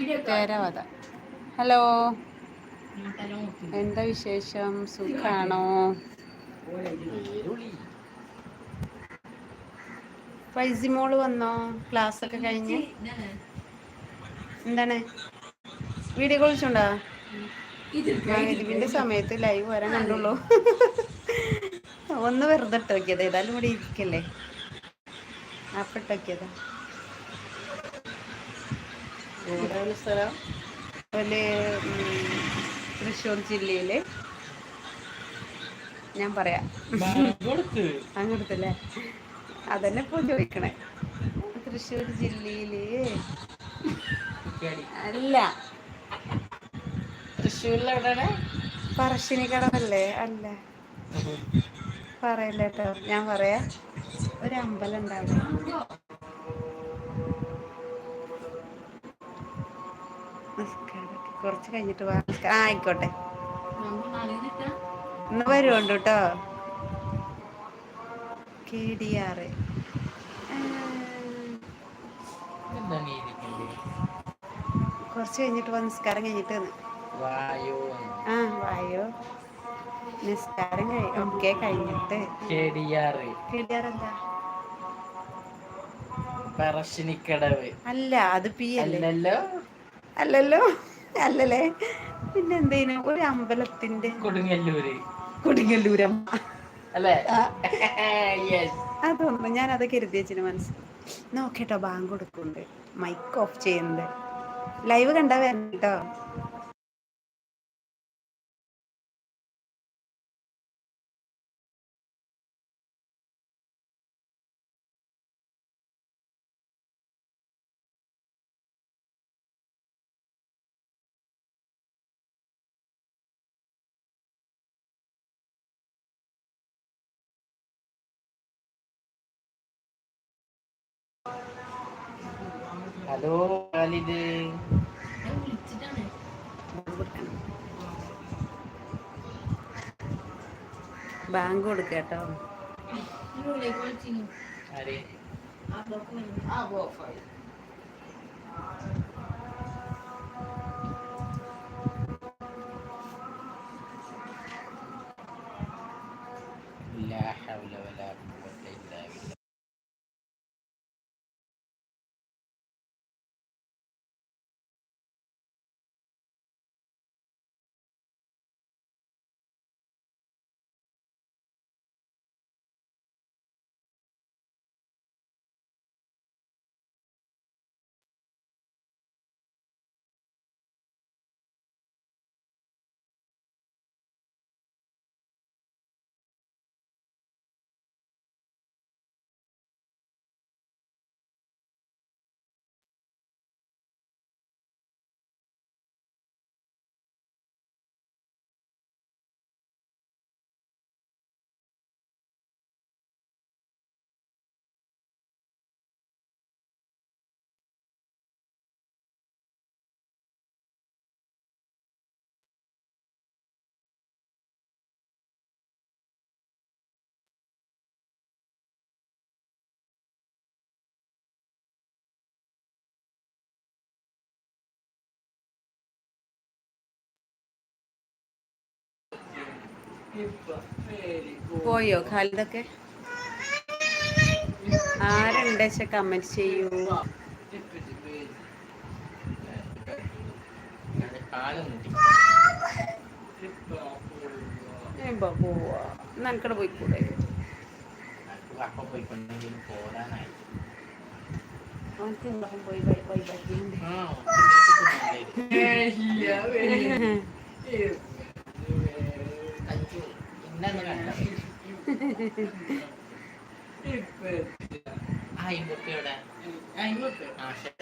തേരവത. Hello. എന്താ വിശേഷം? സുഖാണോ? ഫൈസിമോൾ വന്നോ? ക്ലാസ് ഒക്കെ കഴിഞ്ഞ്? എന്താണ്? Video call വിളിച്ചോണ്ടാ? മഗ്‌രിബിന്റെ സമയത്ത് ലൈവ് വരാൻ കണ്ടുള്ളൂ. ഒന്ന് വെറുതെ ഇട്ടോക്കിയത്. ഏതായാലും ഇവിടെ ഇരിക്കല്ലേ? അപ്പൊ ഇട്ട് എവിടെയാണ് സ്ഥലം. അതുപോലെ തൃശ്ശൂർ ജില്ലയിൽ ഞാൻ പറയാം. അങ്ങനത്തെ അങ്ങോട്ടല്ലേ? അതന്നെ ഇപ്പൊ ചോദിക്കണേ. തൃശ്ശൂർ ജില്ലയിൽ അല്ല. തൃശ്ശൂരിലെവിടെയാണ് പറശ്ശിനിക്കടവല്ലേ അല്ല. പറയല്ലേട്ടോ ഞാൻ പറയാ. ഒരു അമ്പലം ഉണ്ടാവും കുറച്ച് കഴിഞ്ഞിട്ട് വാ. ആ ആയിക്കോട്ടെ. ഇന്ന് വരുവുണ്ട് കേട്ടോ കെ ഡി ആറ് കുറച്ച് കഴിഞ്ഞിട്ട് വാ നിസ്കാരം കഴിഞ്ഞിട്ട് ആ വായോ. നിസ്കാരം കഴിഞ്ഞു ഒക്കെ കഴിഞ്ഞിട്ട്. എന്താ? അല്ല അത് പി അല്ലല്ലോ. അല്ലല്ലോ? അല്ലല്ലേ? പിന്നെ എന്തേനു ഒരു അമ്പലത്തിന്റെ കൊടുങ്ങല്ലൂര്. കൊടുങ്ങല്ലൂരമ്മ അല്ലേ? അതൊന്നും ഞാൻ അത് കരുതിയച്ചിന് മനസ്സിൽ നോക്കേട്ടോ ബാങ്ക് കൊടുക്കുന്നുണ്ട്. മൈക്ക് ഓഫ് ചെയ്യുന്നുണ്ട്. ലൈവ് കണ്ടാ വരണം ഹലോ ഖാലിദ് ബാങ്ക് കൊടുക്കണം ബാങ്ക് കൊടുക്കുക കേട്ടോ ആര് ആ ഓഫായി പോയോ ഖാലിദൊക്കെ ആരുണ്ട് വെച്ചാൽ കമന്റ് ചെയ്യൂ പോവാ നനക്കടെ പോയിക്കൂടെ പോയി പോയി പോയി ആ ഒത്തിരി ഇന്നു കണ്ടത് ആ ഇമ്പുട്ടിയുടെ ആ ശരി വാങ്ങിക്കൊടുന്നെ